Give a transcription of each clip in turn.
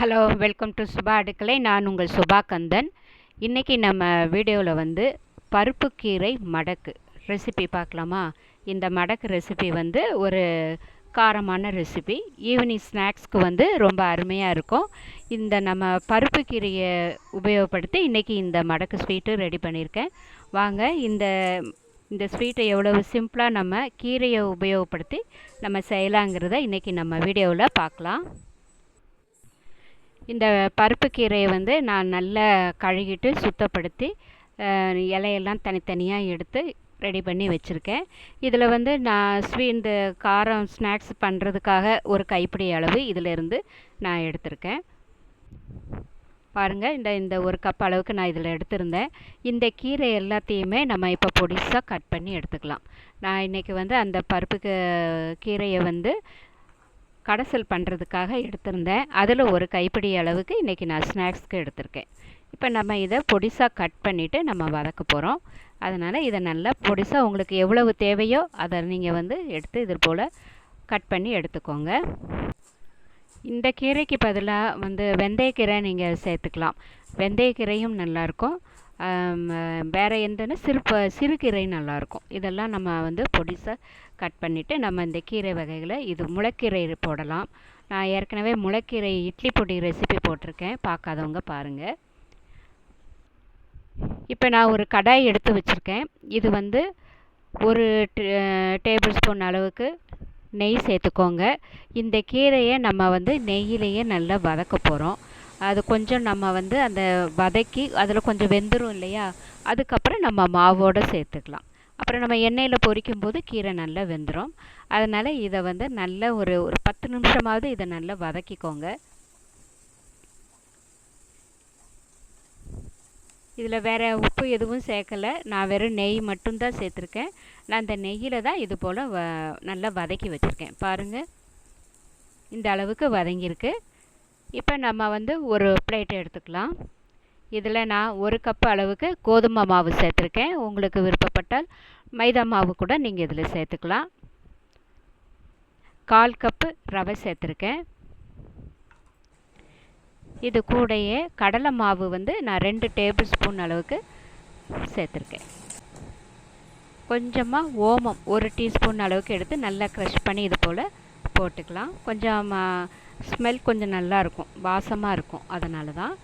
Hello welcome to Subha அடுக்கலை நான் உங்கள் சுபா கந்தன் இன்றைக்கி நம்ம வீடியோவில் வந்து பருப்புக்கீரை மடக்கு ரெசிபி பார்க்கலாமா? இந்த மடக்கு ரெசிபி வந்து ஒரு காரமான ரெசிபி ஈவினிங் ஸ்நாக்ஸ்க்கு வந்து ரொம்ப அருமையாக இருக்கும். இந்த நம்ம பருப்பு கீரையை உபயோகப்படுத்தி இன்றைக்கி இந்த மடக்கு ஸ்வீட்டு ரெடி பண்ணியிருக்கேன். வாங்க இந்த இந்த ஸ்வீட்டை எவ்வளவு சிம்பிளாக நம்ம கீரையை உபயோகப்படுத்தி நம்ம செய்யலாங்கிறத இன்றைக்கி நம்ம வீடியோவில் பார்க்கலாம். இந்த பருப்பு கீரையை வந்து நான் நல்லா கழுகிட்டு சுத்தப்படுத்தி இலையெல்லாம் தனித்தனியாக எடுத்து ரெடி பண்ணி வச்சுருக்கேன். இதில் வந்து நான் ஸ்வீ இந்த காரம் ஸ்நாக்ஸ் பண்ணுறதுக்காக ஒரு கைப்பிடி அளவு இதிலேருந்து நான் எடுத்திருக்கேன். பாருங்கள் இந்த இந்த ஒரு கப் அளவுக்கு நான் இதில் எடுத்திருந்தேன். இந்த கீரை எல்லாத்தையுமே நம்ம இப்போ பொடிசாக கட் பண்ணி எடுத்துக்கலாம். நான் இன்றைக்கி வந்து அந்த பருப்புக்கு கீரையை வந்து கடைசல் பண்ணுறதுக்காக எடுத்திருந்தேன். அதில் ஒரு கைப்பிடி அளவுக்கு இன்றைக்கி நான் ஸ்நாக்ஸ்க்கு எடுத்திருக்கேன். இப்போ நம்ம இதை பொடிசாக கட் பண்ணிவிட்டு நம்ம வதக்க போகிறோம் அதனால் இதை நல்லா பொடிசாக உங்களுக்கு எவ்வளவு தேவையோ அதை நீங்கள் வந்து எடுத்து இது போல் கட் பண்ணி எடுத்துக்கோங்க. இந்த கீரைக்கு பதிலாக வந்து வெந்தயக்கீரை நீங்கள் சேர்த்துக்கலாம். வெந்தயக்கீரையும் நல்லாயிருக்கும் வேறு எந்தன்னா சிறு சிறுகீரை நல்லாயிருக்கும். இதெல்லாம் நம்ம வந்து பொடிசாக கட் பண்ணிவிட்டு நம்ம இந்த கீரை வகைகளை இது முளைக்கீரை போடலாம். நான் ஏற்கனவே முளைக்கீரை இட்லி பொடி ரெசிபி போட்டிருக்கேன். பார்க்காதவங்க பாருங்கள் இப்போ நான் ஒரு கடாய் எடுத்து வச்சுருக்கேன். இது வந்து ஒரு டேபிள் ஸ்பூன் அளவுக்கு நெய் சேர்த்துக்கோங்க. இந்த கீரையை நம்ம வந்து நெய்யிலேயே நல்லா வதக்க போகிறோம் அது கொஞ்சம் நம்ம வந்து அந்த வதக்கி அதில் கொஞ்சம் வெந்துடும் இல்லையா? அதுக்கப்புறம் நம்ம மாவோடு சேர்த்துக்கலாம். அப்புறம் நம்ம எண்ணெயில் பொரிக்கும் போது கீரை நல்லா வெந்துடும் அதனால் இதை வந்து நல்ல ஒரு ஒரு பத்து நிமிஷமாவது இதை நல்லா வதக்கிக்கோங்க. இதில் வேறு உப்பு எதுவும் சேர்க்கலை. நான் வெறும் நெய் மட்டும்தான் சேர்த்துருக்கேன். நான் இந்த நெய்யில் தான் இது போல் வ நல்லா வதக்கி வச்சுருக்கேன். பாருங்கள் இந்த அளவுக்கு வதங்கியிருக்கு. இப்போ நம்ம வந்து ஒரு பிளேட் எடுத்துக்கலாம். இதில் நான் ஒரு கப் அளவுக்கு கோதுமை மாவு சேர்த்துருக்கேன். உங்களுக்கு விருப்பப்பட்டால் மைதா மாவு கூட நீங்கள் இதில் சேர்த்துக்கலாம். கால் கப்பு ரவை சேர்த்துருக்கேன். இது கூடையே கடலை மாவு வந்து நான் ரெண்டு டேபிள் ஸ்பூன் அளவுக்கு சேர்த்துருக்கேன். கொஞ்சமாக ஓமம் ஒரு டீஸ்பூன் அளவுக்கு எடுத்து நல்லா க்ரஷ் பண்ணி இது போல் போட்டுக்கலாம். கொஞ்சம் ஸ்மெல் கொஞ்சம் நல்லாயிருக்கும் வாசமாக இருக்கும் அதனால தான்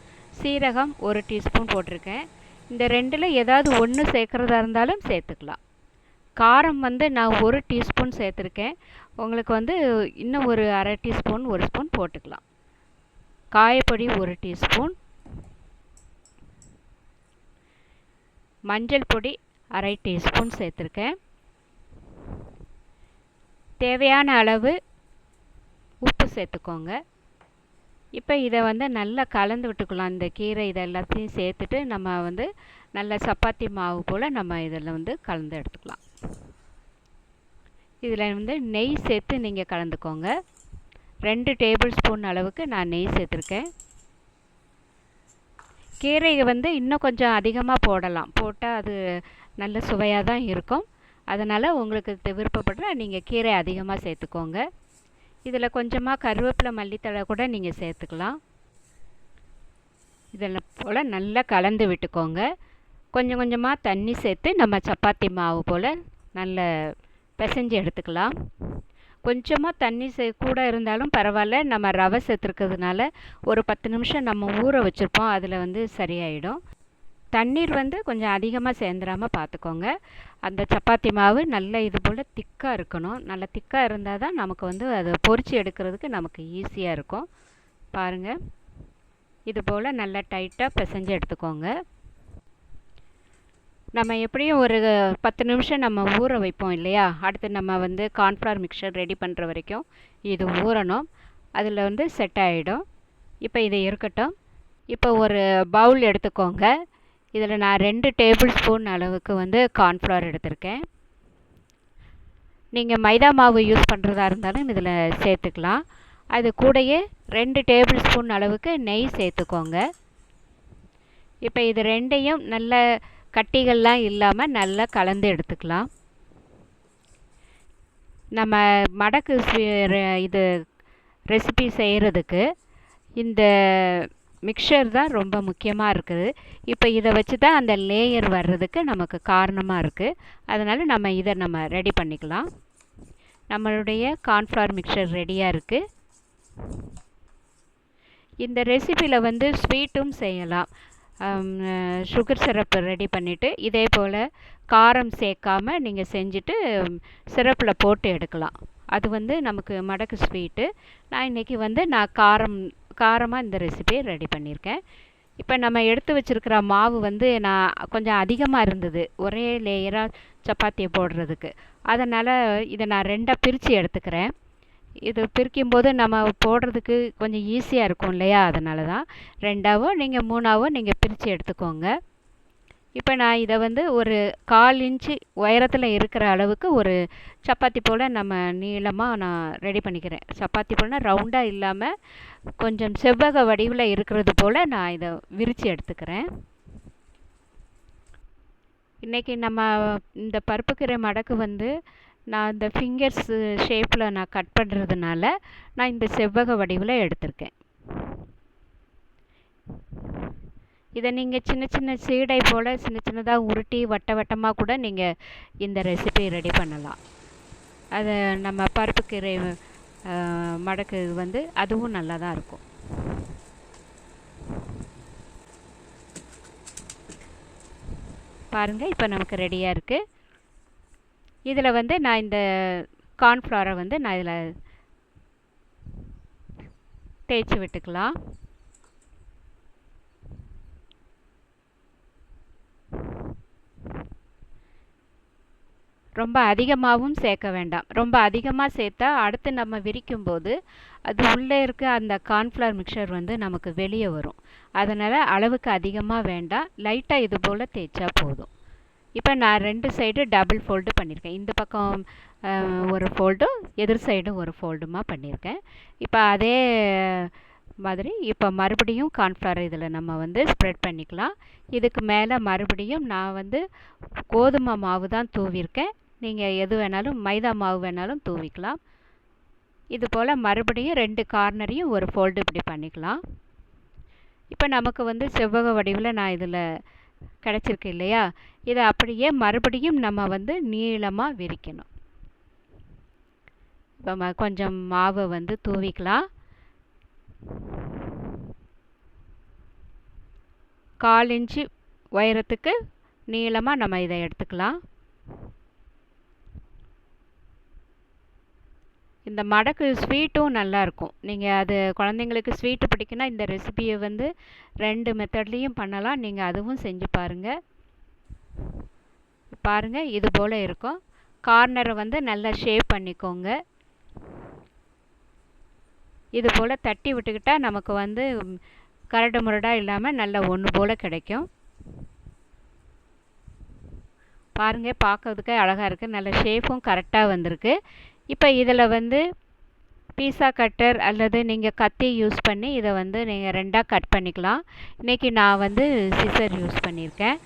சீரகம் ஒரு டீஸ்பூன் போட்டிருக்கேன். இந்த ரெண்டில் ஏதாவது ஒன்று சேர்க்குறதா இருந்தாலும் சேர்த்துக்கலாம். காரம் வந்து நான் ஒரு டீஸ்பூன் சேர்த்துருக்கேன். உங்களுக்கு வந்து இன்னும் ஒரு அரை டீஸ்பூன் ஒரு ஸ்பூன் போட்டுக்கலாம். காயப்பொடி ஒரு டீஸ்பூன். மஞ்சள் பொடி அரை டீஸ்பூன் சேர்த்துருக்கேன். தேவையான அளவு சேர்த்துக்கோங்க. இப்போ இதை வந்து நல்லா கலந்து விட்டுக்கலாம். இந்த கீரை இதை எல்லாத்தையும் சேர்த்துட்டு நம்ம வந்து நல்ல சப்பாத்தி மாவு போல் நம்ம இதில் வந்து கலந்து எடுத்துக்கலாம். இதில் வந்து நெய் சேர்த்து நீங்கள் கலந்துக்கோங்க. ரெண்டு டேபிள் ஸ்பூன் அளவுக்கு நான் நெய் சேர்த்துருக்கேன். கீரையை வந்து இன்னும் கொஞ்சம் அதிகமாக போடலாம். போட்டால் அது நல்ல சுவையாக தான் இருக்கும். அதனால் உங்களுக்கு விருப்பப்பட்டால் நீங்கள் கீரை அதிகமாக சேர்த்துக்கோங்க. இதில் கொஞ்சமாக கருவேப்பிலை மல்லித்தழை கூட நீங்கள் சேர்த்துக்கலாம். இதில் போல் நல்லா கலந்து விட்டுக்கோங்க. கொஞ்சம் கொஞ்சமாக தண்ணி சேர்த்து நம்ம சப்பாத்தி மாவு போல் நல்ல பிசைஞ்சு எடுத்துக்கலாம். கொஞ்சமாக தண்ணி சே கூட இருந்தாலும் பரவாயில்ல. நம்ம ரவை சேர்த்துருக்கிறதுனால ஒரு பத்து நிமிஷம் நம்ம ஊற வச்சுருப்போம். அதில் வந்து சரியாயிடும். தண்ணீர் வந்து கொஞ்சம் அதிகமாக சேர்ந்துடாமல் பார்த்துக்கோங்க அந்த சப்பாத்தி மாவு நல்ல இது போல் திக்காக இருக்கணும். நல்ல திக்காக இருந்தால் தான் நமக்கு வந்து அதை பொறிச்சு எடுக்கிறதுக்கு நமக்கு ஈஸியாக இருக்கும். பாருங்கள் இது போல் நல்லா டைட்டாக பிசைஞ்சு எடுத்துக்கோங்க. நம்ம எப்படியும் ஒரு பத்து நிமிஷம் நம்ம ஊற வைப்போம் இல்லையா? அடுத்து நம்ம வந்து கார்ன்ஃப்ளவர் மிக்சர் ரெடி பண்ணுற வரைக்கும் இது ஊறணும். அதில் வந்து செட் ஆகிடும் இப்போ இது இருக்கட்டும். இப்போ ஒரு பவுல் எடுத்துக்கோங்க. இதில் நான் ரெண்டு டேபிள் ஸ்பூன் அளவுக்கு வந்து கார்ன்ஃப்ளவர் எடுத்திருக்கேன். நீங்கள் மைதா மாவு யூஸ் பண்ணுறதா இருந்தாலும் இதில் சேர்த்துக்கலாம். அது கூடயே ரெண்டு டேபிள் ஸ்பூன் அளவுக்கு நெய் சேர்த்துக்கோங்க. இப்போ இது ரெண்டையும் நல்ல கட்டிகள்லாம் இல்லாமல் நல்லா கலந்து எடுத்துக்கலாம். நம்ம மடக்கு இது ரெசிபி செய்கிறதுக்கு இந்த மிக்சர் தான் ரொம்ப முக்கியமாக இருக்குது. இப்போ இதை வச்சு தான் அந்த லேயர் வர்றதுக்கு நமக்கு காரணமாக இருக்குது அதனால் நம்ம இதை நம்ம ரெடி பண்ணிக்கலாம். நம்மளுடைய கார்ன்ஃப்ளவர் மிக்சர் ரெடியாக இருக்குது இந்த ரெசிபியில் வந்து ஸ்வீட்டும் செய்யலாம். சுகர் சிரப்பு ரெடி பண்ணிவிட்டு இதே போல் காரம் சேர்க்காமல் நீங்கள் செஞ்சுட்டு சிரப்பில் போட்டு எடுக்கலாம். அது வந்து நமக்கு மடக்கு ஸ்வீட்டு நான் இன்றைக்கி வந்து நான் காரம் காரமாக இந்த ரெசிபியை ரெடி பண்ணியிருக்கேன். இப்போ நம்ம எடுத்து வச்சுருக்கிற மாவு வந்து நான் கொஞ்சம் அதிகமாக இருந்தது. ஒரே லேயராக சப்பாத்தியை போடுறதுக்கு. அதனால் இதை நான் ரெண்டாக பிரித்து எடுத்துக்கிறேன். இது பிரிக்கும்போது நம்ம போடுறதுக்கு கொஞ்சம் ஈஸியாக இருக்கும் இல்லையா? அதனால தான் ரெண்டாவோ நீங்கள் மூணாவோ நீங்கள் பிரித்து எடுத்துக்கோங்க. இப்போ நான் இதை வந்து ஒரு கால் இன்ச்சு உயரத்தில் இருக்கிற அளவுக்கு ஒரு சப்பாத்தி போல் நம்ம நீளமாக நான் ரெடி பண்ணிக்கிறேன். சப்பாத்தி போல்னால் ரவுண்டாக இல்லாமல் கொஞ்சம் செவ்வக வடிவில் இருக்கிறது போல் நான் இதை விரித்து எடுத்துக்கிறேன். இன்றைக்கி நம்ம இந்த பருப்புக்கீரை மடக்கு வந்து நான் இந்த ஃபிங்கர்ஸ் ஷேப்பில் நான் கட் பண்ணுறதுனால நான் இந்த செவ்வக வடிவில் எடுத்திருக்கேன். இதை நீங்கள் சின்ன சின்ன சீடை போல் சின்ன சின்னதாக உருட்டி வட்ட வட்டமாக கூட நீங்கள் இந்த ரெசிபி ரெடி பண்ணலாம். அதை நம்ம பருப்பு கீரை மடக்கு வந்து அதுவும் நல்லா தான் இருக்கும். பாருங்கள் இப்போ நமக்கு ரெடியாக இருக்குது இதில் வந்து நான் இந்த கார்ன்ஃப்ளவரை வந்து நான் இதில் தேய்ச்சி விட்டுக்கலாம். ரொம்ப அதிகமாகவும் சேர்க்க வேண்டாம். ரொம்ப அதிகமாக சேர்த்தா அடுத்து நம்ம விரிக்கும் போது அது உள்ளே இருக்க அந்த கார்ன்ஃப்ளவர் மிக்சர் வந்து நமக்கு வெளியே வரும். அதனால் அளவுக்கு அதிகமாக வேண்டாம். லைட்டாக இது போல் தேய்ச்சா போதும். இப்போ நான் ரெண்டு சைடு டபுள் ஃபோல்டு பண்ணியிருக்கேன் இந்த பக்கம் ஒரு ஃபோல்டும் எதிர் சைடும் ஒரு ஃபோல்டுமாக பண்ணியிருக்கேன் இப்போ அதே மாதிரி இப்போ மறுபடியும் கார்ன்ஃப்ளவர் இதில் நம்ம வந்து ஸ்ப்ரெட் பண்ணிக்கலாம். இதுக்கு மேலே மறுபடியும் நான் வந்து கோதுமை மாவு தான் தூவியிருக்கேன் நீங்கள் எது வேணாலும் மைதா மாவு வேணாலும் தூவிக்கலாம். இது போல் மறுபடியும் ரெண்டு கார்னரையும் ஒரு ஃபோல்டு இப்படி பண்ணிக்கலாம். இப்போ நமக்கு வந்து செவ்வக வடிவில் நான் இதில் கிடச்சிருக்கு இல்லையா? இதை அப்படியே மறுபடியும் நம்ம வந்து நீளமாக விரிக்கணும். இப்போ ம கொஞ்சம் மாவை வந்து தூவிக்கலாம். கால் இன்ச்சு உயரத்துக்கு நீளமாக நம்ம இதை எடுத்துக்கலாம். இந்த மடக்கு ஸ்வீட்டும் நல்லாயிருக்கும் நீங்கள் அது குழந்தைங்களுக்கு ஸ்வீட்டு பிடிக்குன்னா இந்த ரெசிபியை வந்து ரெண்டு மெத்தட்லேயும் பண்ணலாம். நீங்கள் அதுவும் செஞ்சு பாருங்கள் பாருங்கள் இது போல் இருக்கும். கார்னரை வந்து நல்லா ஷேப் பண்ணிக்கோங்க. இது போல் தட்டி விட்டுக்கிட்டால் நமக்கு வந்து கரடு முரடாக இல்லாமல் நல்ல ஒன்று போல் கிடைக்கும். பாருங்கள் பார்க்கறதுக்கே அழகாக இருக்குது நல்ல ஷேப்பும் கரெக்டாக வந்திருக்கு. இப்போ இதில் வந்து பீஸா கட்டர் அல்லது நீங்கள் கத்தி யூஸ் பண்ணி இதை வந்து நீங்கள் ரெண்டாக கட் பண்ணிக்கலாம். இன்றைக்கி நான் வந்து சிசர் யூஸ் பண்ணியிருக்கேன்.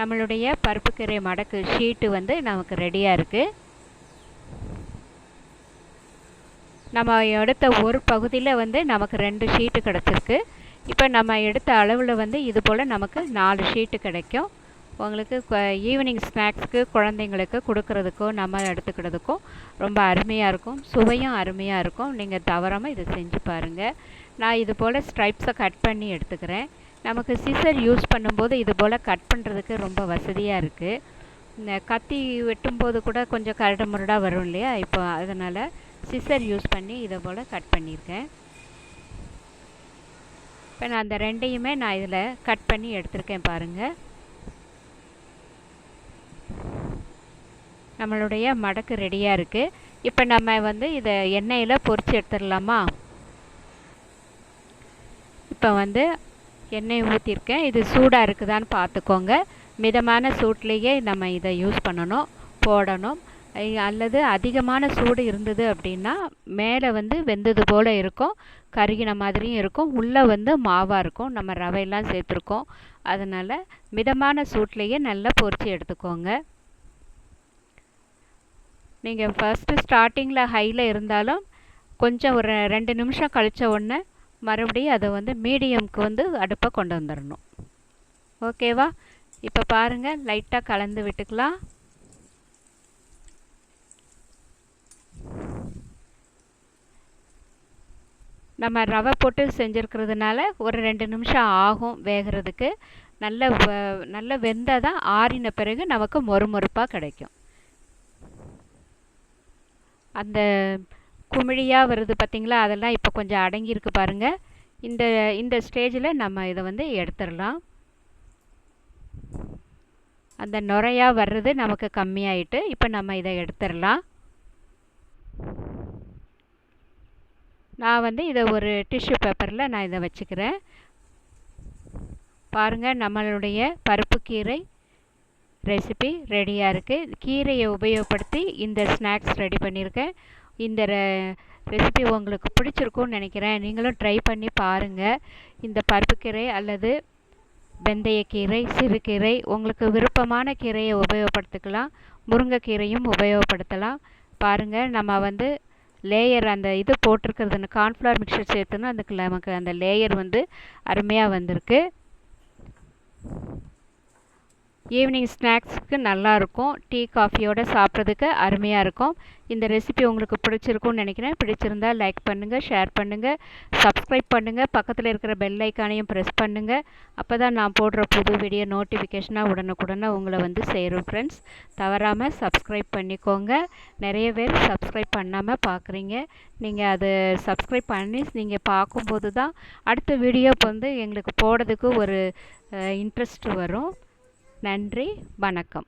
நம்மளுடைய பருப்புக்கீரை மடக்கு ஷீட்டு வந்து நமக்கு ரெடியாக இருக்குது நம்ம எடுத்த ஒரு பகுதியில் வந்து நமக்கு ரெண்டு ஷீட்டு கிடச்சிருக்கு. இப்போ நம்ம எடுத்த அளவில் வந்து இது போல் நமக்கு நாலு ஷீட்டு கிடைக்கும். உங்களுக்கு ஈவினிங் ஸ்நாக்ஸ்க்கு குழந்தைங்களுக்கு கொடுக்கறதுக்கோ நம்ம எடுத்துக்கிறதுக்கும் ரொம்ப அருமையாக இருக்கும். சுவையும் அருமையாக இருக்கும். நீங்கள் தவறாமல் இதை செஞ்சு பாருங்கள் நான் இது போல் ஸ்ட்ரைப்ஸை கட் பண்ணி எடுத்துக்கிறேன். நமக்கு சிசர் யூஸ் பண்ணும்போது இது போல் கட் பண்ணுறதுக்கு ரொம்ப வசதியாக இருக்குது இந்த கத்தி வெட்டும்போது கூட கொஞ்சம் கரடு முரடாக வரும் இல்லையா? இப்போ அதனால் சிசர் யூஸ் பண்ணி இதை போல் கட் பண்ணியிருக்கேன். இப்போ நான் அந்த ரெண்டையுமே நான் இதில் கட் பண்ணி எடுத்திருக்கேன் பாருங்கள் நம்மளுடைய மடக்கு ரெடியாக இருக்குது இப்போ நம்ம வந்து இதை எண்ணெயில் பொறிச்சு எடுத்துடலாமா? இப்போ வந்து எண்ணெய் ஊற்றிருக்கேன் இது சூடாக இருக்குதான்னு பார்த்துக்கோங்க மிதமான சூட்லேயே நம்ம இதை யூஸ் பண்ணணும் போடணும். அல்லது அதிகமான சூடு இருந்தது அப்படின்னா மேலே வந்து வெந்தது போல் இருக்கும். கருகின மாதிரியும் இருக்கும். உள்ளே வந்து மாவாக இருக்கும். நம்ம ரவையெல்லாம் சேர்த்துருக்கோம். அதனால் மிதமான சூட்லேயே நல்லா பொறிச்சு எடுத்துக்கோங்க. நீங்கள் ஃபஸ்ட்டு ஸ்டார்டிங்கில் ஹையில் இருந்தாலும் கொஞ்சம் ஒரு ரெண்டு நிமிஷம் கழித்த உடனே மறுபடியும் அதை வந்து மீடியம்க்கு வந்து அடுப்பை கொண்டு வந்துடணும். ஓகேவா இப்போ பாருங்கள் லைட்டாக கலந்து விட்டுக்கலாம். நம்ம ரவை போட்டு செஞ்சுருக்கிறதுனால ஒரு ரெண்டு நிமிஷம் ஆகும் வேகிறதுக்கு. நல்ல நல்ல வெந்தால் தான் ஆறின பிறகு நமக்கு மொறுமொறுப்பாக கிடைக்கும். அந்த குமிழியாக வருது பார்த்திங்களா அதெல்லாம் இப்போ கொஞ்சம் அடங்கியிருக்கு பாருங்கள் இந்த இந்த ஸ்டேஜில் நம்ம இதை வந்து எடுத்துடலாம். அந்த நுரையாக வர்றது நமக்கு கம்மியாயிட்டு இப்போ நம்ம இதை எடுத்துடலாம். நான் வந்து இதை ஒரு டிஷ்யூ பேப்பரில் நான் இதை வச்சுக்கிறேன். பாருங்கள் நம்மளுடைய பருப்பு கீரை ரெசிபி ரெடியாக இருக்குது கீரையை உபயோகப்படுத்தி இந்த ஸ்நாக்ஸ் ரெடி பண்ணியிருக்கேன் இந்த ரெசிபி உங்களுக்கு பிடிச்சிருக்கும்னு நினைக்கிறேன். நீங்களும் ட்ரை பண்ணி பாருங்கள் இந்த பருப்புக்கீரை அல்லது வெந்தயக்கீரை சிறுகீரை உங்களுக்கு விருப்பமான கீரையை உபயோகப்படுத்திக்கலாம். முருங்கைக்கீரையும் உபயோகப்படுத்தலாம். பாருங்கள் நம்ம வந்து லேயர் அந்த இது போட்டிருக்கிறதுன்னு கார்ன்ஃப்ளவர் மிக்சர் சேர்த்துனா அந்த நமக்கு அந்த லேயர் வந்து அருமையாக வந்திருக்கு. ஈவினிங் ஸ்நாக்ஸுக்கு நல்லாயிருக்கும் டீ காஃபியோடு சாப்பிட்றதுக்கு அருமையாக இருக்கும். இந்த ரெசிபி உங்களுக்கு பிடிச்சிருக்கும்னு நினைக்கிறேன். பிடிச்சிருந்தா லைக் பண்ணுங்கள் ஷேர் பண்ணுங்கள் சப்ஸ்கிரைப் பண்ணுங்கள் பக்கத்தில் இருக்கிற பெல் ஐக்கானையும் ப்ரெஸ் பண்ணுங்கள் அப்போ தான் நான் போடுற புது வீடியோ நோட்டிஃபிகேஷனாக உடனுக்குடனே உங்களை வந்து சேரும் ஃப்ரெண்ட்ஸ் தவறாமல் சப்ஸ்கிரைப் பண்ணிக்கோங்க. நிறைய பேர் சப்ஸ்கிரைப் பண்ணாமல் பார்க்குறீங்க நீங்கள் அது சப்ஸ்கிரைப் பண்ணி நீங்கள் பார்க்கும்போது தான் அடுத்த வீடியோ வந்து எங்களுக்கு போடுறதுக்கு ஒரு இன்ட்ரெஸ்ட் வரும். நன்றி வணக்கம்.